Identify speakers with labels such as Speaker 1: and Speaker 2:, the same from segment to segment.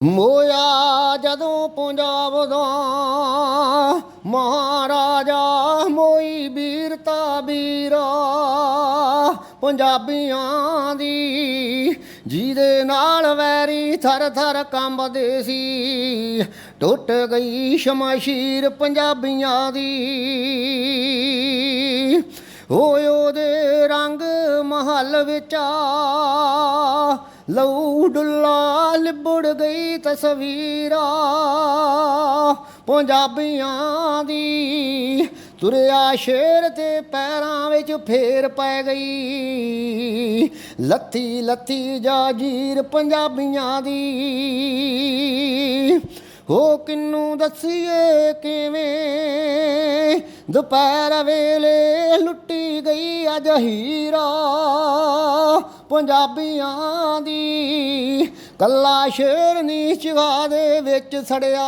Speaker 1: ਮੋਇਆ ਜਦੋਂ ਪੰਜਾਬ ਦਾ ਮਹਾਰਾਜਾ, ਮੋਈ ਵੀਰਤਾ ਵੀਰਾ ਪੰਜਾਬੀਆਂ ਦੀ ਜਿਹਦੇ ਨਾਲ ਵੈਰੀ ਥਰ ਥਰ ਕੰਬਦੇ ਸੀ, ਟੁੱਟ ਗਈ ਸ਼ਮਸ਼ੀਰ ਪੰਜਾਬੀਆਂ ਦੀ। ਓਏ ਉਹਦੇ ਰੰਗ ਮਹੱਲ ਵਿੱਚ ਆ ਲਊ ਡੁੱਲਾ ਲਿਬੜ ਗਈ ਤਸਵੀਰਾਂ, ਪੰਜਾਬੀਆਂ ਦੀ। ਤੁਰਿਆ ਸ਼ੇਰ ਤੇ ਪੈਰਾਂ ਵਿੱਚ ਫੇਰ ਪੈ ਗਈ। ਲੱਥੀ ਲੱਥੀ ਜਾਗੀਰ ਪੰਜਾਬੀਆਂ ਦੀ। ਹੋ ਕਿੰਨੂੰ ਦੱਸੀਏ ਕਿਵੇਂ? ਦੁਪਹਿਰ ਵੇਲੇ ਲੁੱਟੀ ਗਈ ਅਜ ਹੀਰਾ। ਪੰਜਾਬੀਆਂ ਦੀ ਕੱਲਾ ਸ਼ੇਰ ਨੀ ਚਗਾ ਦੇ ਵਿੱਚ ਸੜਿਆ,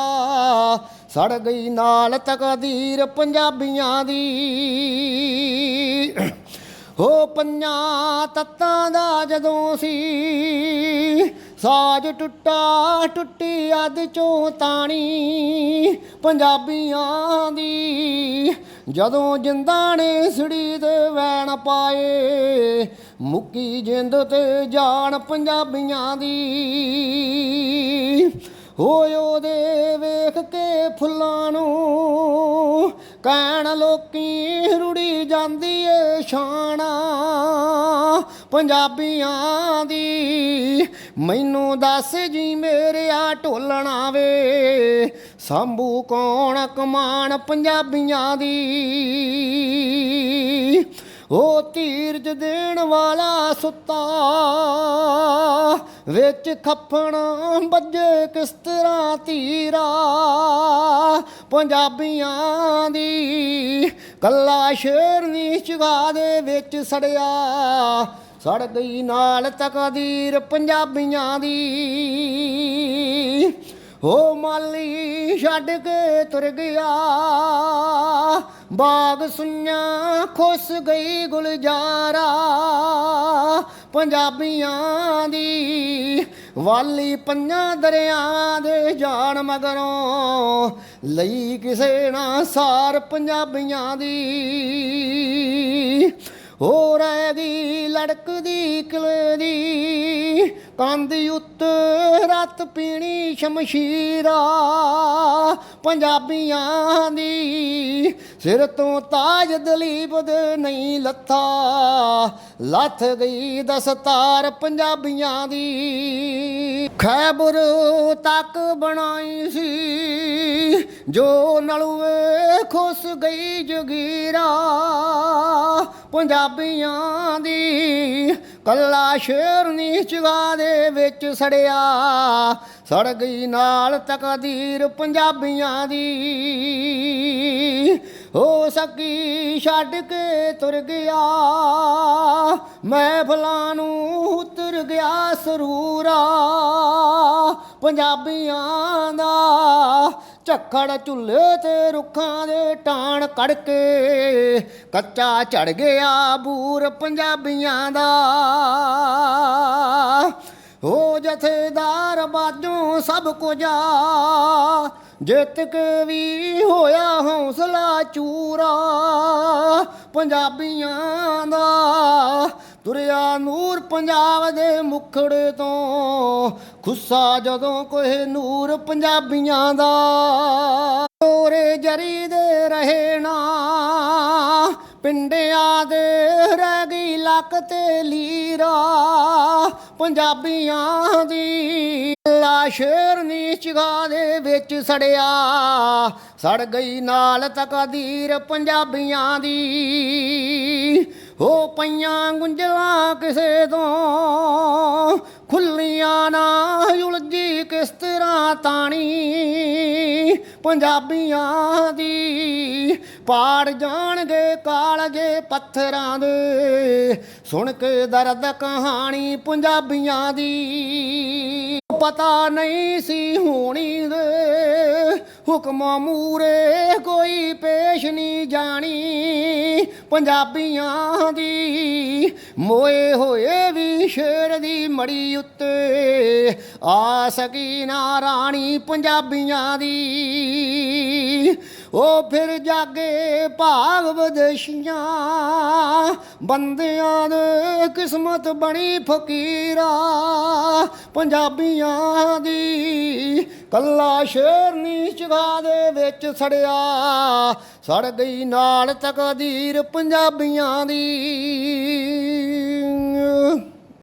Speaker 1: ਸੜ ਗਈ ਨਾਲ ਤਕਦੀਰ ਪੰਜਾਬੀਆਂ ਦੀ। ਹੋ ਪੰਜਾਂ ਤੱਤਾਂ ਦਾ ਜਦੋਂ ਸੀ, ਸਾਜ ਟੁੱਟਾ ਟੁੱਟੀ ਅੱਧ ਚੋਂ ਤਾਣੀ ਪੰਜਾਬੀਆਂ ਦੀ। ਜਦੋਂ ਜਿੰਦਾਂ ਨੇ ਸੜੀ ਤੇ ਵੈਣ ਪਾਏ, ਮੁੱਕੀ ਜਿੰਦ ਤੇ ਜਾਨ ਪੰਜਾਬੀਆਂ ਦੀ। ਹੋਇਓ ਦੇ ਵੇਖ ਕੇ ਫੁੱਲਾਂ ਨੂੰ, ਕਹਿਣ ਲੋਕੀ ਰੁੜੀ ਜਾਂਦੀ ਏ ਸ਼ਾਨਾ ਪੰਜਾਬੀਆਂ ਦੀ। ਮੈਨੂੰ ਦੱਸ ਜੀ ਮੇਰਿਆ ਢੋਲਣਾ ਵੇ ਸੰਭੂ ਕੌਣ ਕਮਾਨ ਪੰਜਾਬੀਆਂ ਦੀ? ਉਹ ਧੀਰਜ ਦੇਣ ਵਾਲਾ ਸੁੱਤਾ, ਵਿੱਚ ਖੱਫਣ ਵੱਜੇ ਕਿਸ ਤਰ੍ਹਾਂ ਧੀਰਾ ਪੰਜਾਬੀਆਂ ਦੀ ਕੱਲਾ ਸ਼ੇਰ ਨੀ ਚਗਾ ਦੇ ਵਿੱਚ ਸੜਿਆ। ਸੜ ਗਈ ਨਾਲ ਤਕਦੀਰ ਪੰਜਾਬੀਆਂ ਦੀ। ਓ ਮਾਲੀ ਛੱਡ ਕੇ ਤੁਰ ਗਿਆ। ਬਾਗ ਸੁਈਆਂ ਖੁੱਸ ਗਈ ਗੁਲਜ਼ਾਰਾ। ਪੰਜਾਬੀਆਂ ਦੀ ਵਾਲੀ ਪੰਜਾਂ ਦਰਿਆ ਦੇ ਜਾਣ ਮਗਰੋਂ ਲਈ ਕਿਸੇ ਨਾ ਸਾਰ ਪੰਜਾਬੀਆਂ ਦੀ। ਹੋ ਰਹਿ ਗਈ ਲੜਕਦੀ ਕਿਲੇ ਦੀ। ਕੰਧ ਉੱਤੇ ਰਤ ਪੀਣੀ ਸ਼ਮਸ਼ੀਰਾ, ਪੰਜਾਬੀਆਂ ਦੀ ਸਿਰ ਤੋਂ ਤਾਜ ਦਲੀਪ ਦੇ ਨਹੀਂ ਲੱਥਾ। ਲੱਥ ਗਈ ਦਸਤਾਰ ਪੰਜਾਬੀਆਂ ਦੀ। ਖੈਬਰ ਤੱਕ ਬਣਾਈ ਸੀ, ਜੋ ਨਲੂਏ ਖੁੱਸ ਗਈ ਜਗੀਰਾ। ਪੰਜਾਬੀਆਂ ਦੀ ਕੱਲਾ ਸ਼ੇਰਨੀ ਚਗਾ ਦੇ ਵਿੱਚ ਸੜਿਆ। ਸੜ ਗਈ ਨਾਲ ਤਕਦੀਰ ਪੰਜਾਬੀਆਂ ਦੀ। ਹੋ ਸਕੀ ਛੱਡ ਕੇ ਤੁਰ ਗਿਆ। ਮਹਿਫਲਾਂ ਨੂੰ ਉਤਰ ਗਿਆ ਸਰੂਰਾ। ਪੰਜਾਬੀਆਂ ਦਾ ਝੱਖੜ ਝੁੱਲੇ ਤੇ ਰੁੱਖਾਂ ਦੇ ਟਾਣ ਕੜ ਕੇ ਕੱਚਾ ਝੜ ਗਿਆ ਬੂਰ ਪੰਜਾਬੀਆਂ ਦਾ। ਹੋ ਜਥੇਦਾਰ ਬਾਜੋਂ ਸਭ ਕੁਝ ਆ ਜਿੱਤ ਕੇ ਵੀ ਹੋਇਆ ਹੌਸਲਾ ਚੂਰਾ ਪੰਜਾਬੀਆਂ ਦਾ। ਤੁਰਿਆ ਨੂਰ ਪੰਜਾਬ ਦੇ ਮੁਖੜੇ ਤੋਂ। ਖੁੱਸਾ ਜਦੋਂ ਕੋਈ ਨੂਰ ਪੰਜਾਬੀਆਂ ਦਾ। ਤੋਰੇ ਜਰੀ ਦੇ ਰਹੇ ਨਾ। ਪਿੰਡਿਆਂ ਦੇ ਰਹਿ ਗਈ ਲੱਕ ਤੇ ਲੀਰਾ। ਪੰਜਾਬੀਆਂ ਦੀ ਲਾ ਸ਼ੇਰ ਨੀ ਦੇ ਵਿੱਚ ਸੜਿਆ। ਸੜ ਗਈ ਨਾਲ ਤਕਦੀਰ ਪੰਜਾਬੀਆਂ ਦੀ। ਹੋ ਪਈਆਂ ਗੁੰਝਲਾਂ ਕਿਸੇ ਤੋਂ, ਖੁੱਲੀਆਂ ਨਾ ਉਲਝੀ ਕਿਸ ਤਰ੍ਹਾਂ ਤਾਣੀ। ਪੰਜਾਬੀਆਂ ਦੀ ਪਾੜ ਜਾਣਗੇ ਕਾਲਜੇ ਪੱਥਰਾਂ ਦੇ। ਸੁਣ ਕੇ ਦਰਦ ਕਹਾਣੀ ਪੰਜਾਬੀਆਂ ਦੀ। ਪਤਾ ਨਹੀਂ ਸੀ ਹੋਣੀ ਦੇ ਹੁਕਮਾਂ ਮੂਰੇ ਕੋਈ ਪੇਸ਼ ਨਹੀਂ ਜਾਣੀ। ਪੰਜਾਬੀਆਂ ਦੀ ਮੋਏ ਹੋਏ ਵੀ ਸ਼ੇਰ ਦੀ ਮੜੀ ਉੱਤੇ ਆ ਸਕੀ ਨਾ ਰਾਣੀ ਪੰਜਾਬੀਆਂ ਦੀ। ਉਹ ਫਿਰ ਜਾਗੇ ਭਾਗ ਵਿਦੇਸ਼ੀਆਂ, ਬੰਦਿਆਂ ਦੇ ਕਿਸਮਤ ਬਣੀ ਫਕੀਰਾ, ਪੰਜਾਬੀਆਂ ਦੀ ਕੱਲਾ ਸ਼ੇਰਨੀ ਚਗਾ ਦੇ ਵਿੱਚ ਸੜਿਆ, ਸੜ ਗਈ ਨਾਲ ਤਕਦੀਰ ਪੰਜਾਬੀਆਂ ਦੀ।